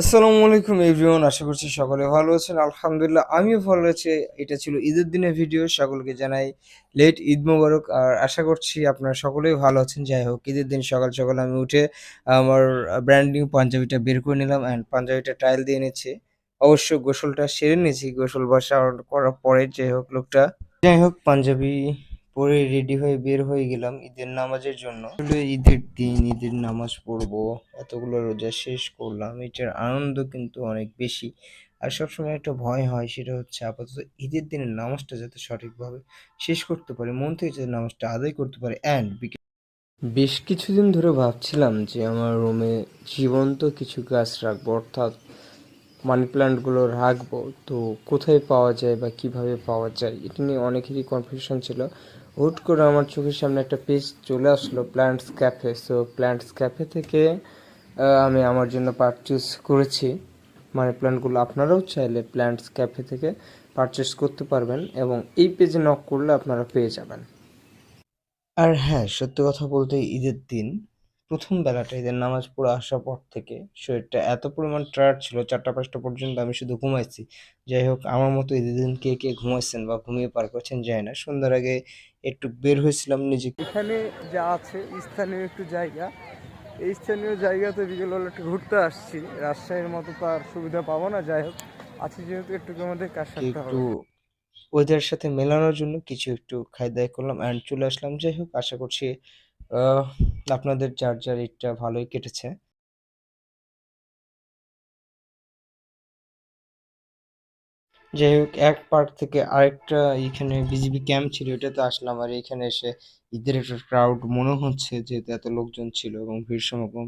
আসসালামু আলাইকুম এভরিওয়ান, আশা করছি সকলে ভালো আছেন। আলহামদুলিল্লাহ, আমিও ভালো আছি। এটা ছিল ঈদের দিনের ভিডিও, সকলকে জানাই লেট ঈদ মোবারক। আর আশা করছি আপনারা সকলেই ভালো আছেন। যাই হোক, ঈদের দিন সকাল সকাল আমি উঠে আমার ব্র্যান্ড ব্র্যান্ডিং পাঞ্জাবিটা বের করে নিলাম অ্যান্ড পাঞ্জাবিটা টাইল দিয়ে নিচ্ছি। অবশ্য গোসলটা সেরে নিয়েছি, গোসল বসা করার পরে যাই হোক, লোকটা যাই হোক, পাঞ্জাবি পরে রেডি হয়ে বের হয়ে গেলাম ঈদের নামাজের জন্য। ঈদের দিন, ঈদের নামাজ পড়ব, এতগুলো রোজা শেষ করলাম, এটার আনন্দ কিন্তু অনেক বেশি। আর সবসময় একটা ভয় হয়, সেটা হচ্ছে আপাতত ঈদের দিনের নামাজটা যাতে সঠিকভাবে শেষ করতে পারে, মন থেকে যাতে নামাজটা আদায় করতে পারে অ্যান্ড বেশ কিছুদিন ধরে ভাবছিলাম যে আমার রুমে জীবন্ত কিছু গাছ রাখব, অর্থাৎ মানি প্ল্যান্টগুলো রাখব, তো কোথায় পাওয়া যায় বা কীভাবে পাওয়া যায়, এটা নিয়ে অনেকেরই কনফিউশন ছিল। হুট করে আমার চোখের সামনে একটা পেজ চলে আসলো plants cafe so plants cafe থেকে আমি আমার জন্য পারচেস করেছি। মানি প্ল্যান্টগুলো আপনারাও চাইলে প্ল্যান্টস ক্যাফে থেকে পারচেস করতে পারবেন এবং এই পেজে নক করলে আপনারা পেয়ে যাবেন। আর হ্যাঁ সত্যি কথা বলতে ঈদের দিন প্রথম বেলাটা ঈদের নামাজ পড়ে আসার পর থেকে শরীরটা এত পরিমাণ টায়ার্ড ছিল চারটা পাঁচটা পর্যন্ত আমি শুধু ঘুমাইছি। যাই হোক আমার মতো ঈদের দিন কে কে ঘুমাইছেন বা ঘুমিয়ে পার করছেন যায় না। সন্ধ্যার আগে একটু বের হয়েছিলাম নিজেকে। এখানে যা আছে স্থানীয় একটু জায়গা। এই স্থানীয় জায়গাতে বিকেলবেলা একটু ঘুরতে আসছি। রাজশাহীর মতো তো আর সুবিধা পাবো না যাই হোক। আছি যেহেতু একটু আমাদের কাজ সারতে একটু হবে ওয়েদারের সাথে মেলানোর জন্য কিছু একটু খাই দাই করলাম অ্যান্ড চলে আসলাম। যাই হোক আশা করছি আপনাদের যার ঈদটা ভালোই কেটেছে। যাই হোক, এক পার্ক থেকে আরেকটা এখানে বিজিবি ক্যাম্প ছিল এটাতে আসলাম। আর এখানে এসে ঈদের একটা ক্রাউড মনে হচ্ছে যেহেতু এত লোকজন ছিল এবং ভিড় সমাগম,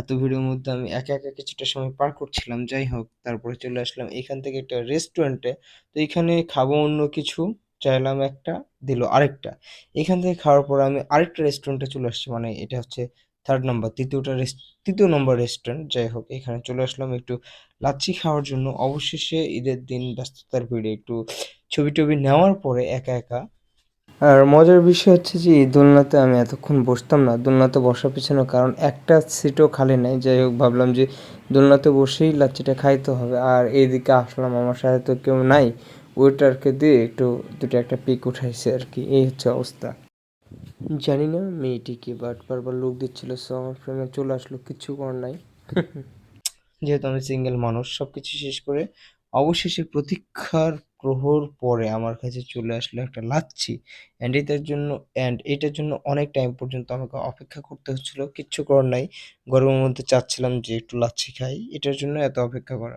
এত ভিড়ের মধ্যে আমি একা একা কিছুটা সময় পার করছিলাম। যাই হোক, তারপরে চলে আসলাম এখান থেকে একটা রেস্টুরেন্টে তো এখানে খাব অন্য কিছু। চাইলাম একটা, দিল আরেকটা। এখান থেকে খাওয়ার পর আমি আরেকটা রেস্টুরেন্টে চলে আসছি মানে এটা হচ্ছে থার্ড নাম্বার তৃতীয়টা তৃতীয় নম্বর রেস্টুরেন্ট যাই হোক, এখানে চলে আসলাম একটু লাচ্ছি খাওয়ার জন্য। অবশেষে ঈদের দিন ব্যস্ততার ভিড়ে একটু ছবি টবি নেওয়ার পরে একা একা। আর মজার বিষয় হচ্ছে যে এই দোলনাতে আমি এতক্ষণ বসতাম না, দোলনাতে বসার পিছনে কারণ একটা সিটও খালি নাই। যাই হোক, ভাবলাম যে দোলনাতে বসেই লাচ্ছিটা খাইতে হবে। আর এইদিকে আসলাম, আমার সাথে তো কেউ নাই। ওয়েটারকে দিয়ে একটু দুটো একটা পিক উঠাইছে আর কি। এই হচ্ছে অবস্থা। জানি না মেয়েটিকে বাট বারবার লোক দিচ্ছিল সো আমার ফ্রেমে চলে আসলো কিচ্ছু করার নাই। যেহেতু আমি সিঙ্গেল মানুষ সব কিছু শেষ করে অবশেষে প্রতীক্ষার প্রহর পরে আমার কাছে চলে আসলো একটা লাচ্ছি। অ্যান্ড এটার জন্য অ্যান্ড এটার জন্য অনেক টাইম পর্যন্ত আমাকে অপেক্ষা করতে হচ্ছিল, কিচ্ছু করার নাই। গরমের মধ্যে চাচ্ছিলাম যে একটু লাচ্ছি খাই, এটার জন্য এত অপেক্ষা করা।